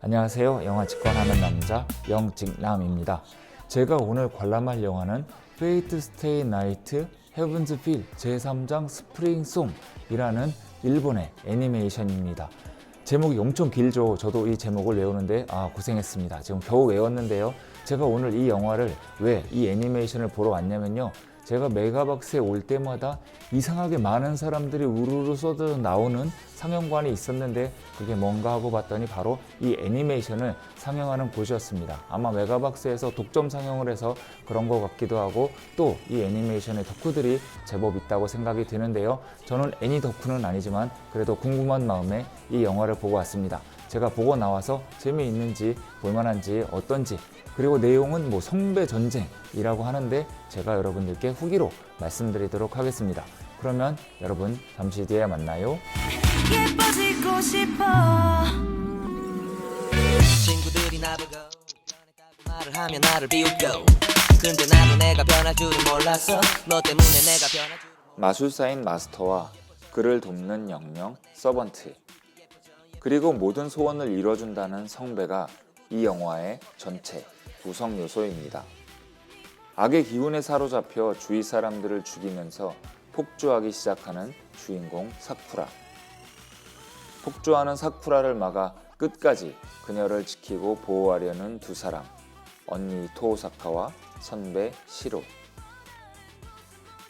안녕하세요. 영화 직관하는 남자 영직남입니다. 제가 오늘 관람할 영화는 나이트 헤븐즈 필 제3장 스프링 송이라는 일본의 애니메이션입니다. 제목이 엄청 길죠. 저도 이 제목을 외우는데 아 고생했습니다. 지금 겨우 외웠는데요. 제가 오늘 이 영화를 왜 이 애니메이션을 보러 왔냐면요. 제가 메가박스에 올 때마다 이상하게 많은 사람들이 우르르 쏟아 나오는 상영관이 있었는데 그게 뭔가 하고 봤더니 바로 이 애니메이션을 상영하는 곳이었습니다. 아마 메가박스에서 독점 상영을 해서 그런 것 같기도 하고 또 이 애니메이션의 덕후들이 제법 있다고 생각이 드는데요. 저는 애니 덕후는 아니지만 그래도 궁금한 마음에 이 영화를 보고 왔습니다. 제가 보고 나와서 재미있는지 볼만한지 어떤지 그리고 내용은 뭐 성배 전쟁이라고 하는데 제가 여러분들께 후기로 말씀드리도록 하겠습니다. 그러면 여러분 잠시 뒤에 만나요. 마술사인 마스터와 그를 돕는 영영 서번트 그리고 모든 소원을 이뤄준다는 성배가 이 영화의 전체 구성 요소입니다. 악의 기운에 사로잡혀 주위 사람들을 죽이면서 폭주하기 시작하는 주인공 사쿠라. 폭주하는 사쿠라를 막아 끝까지 그녀를 지키고 보호하려는 두 사람, 언니 토오사카와 선배 시로.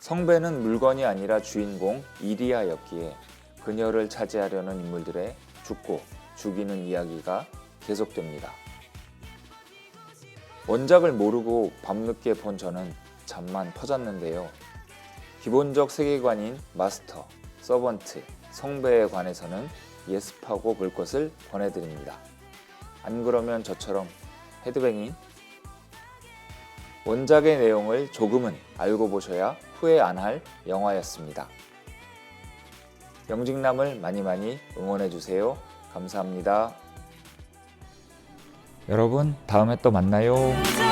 성배는 물건이 아니라 주인공 이리아였기에 그녀를 차지하려는 인물들의 죽고 죽이는 이야기가 계속됩니다. 원작을 모르고 밤늦게 본 저는 잠만 퍼졌는데요. 기본적 세계관인 마스터, 서번트, 성배에 관해서는 예습하고 볼 것을 권해드립니다. 안 그러면 저처럼 헤드뱅인 원작의 내용을 조금은 알고 보셔야 후회 안 할 영화였습니다. 영직남을 많이 많이 응원해 주세요. 감사합니다. 여러분, 다음에 또 만나요. 제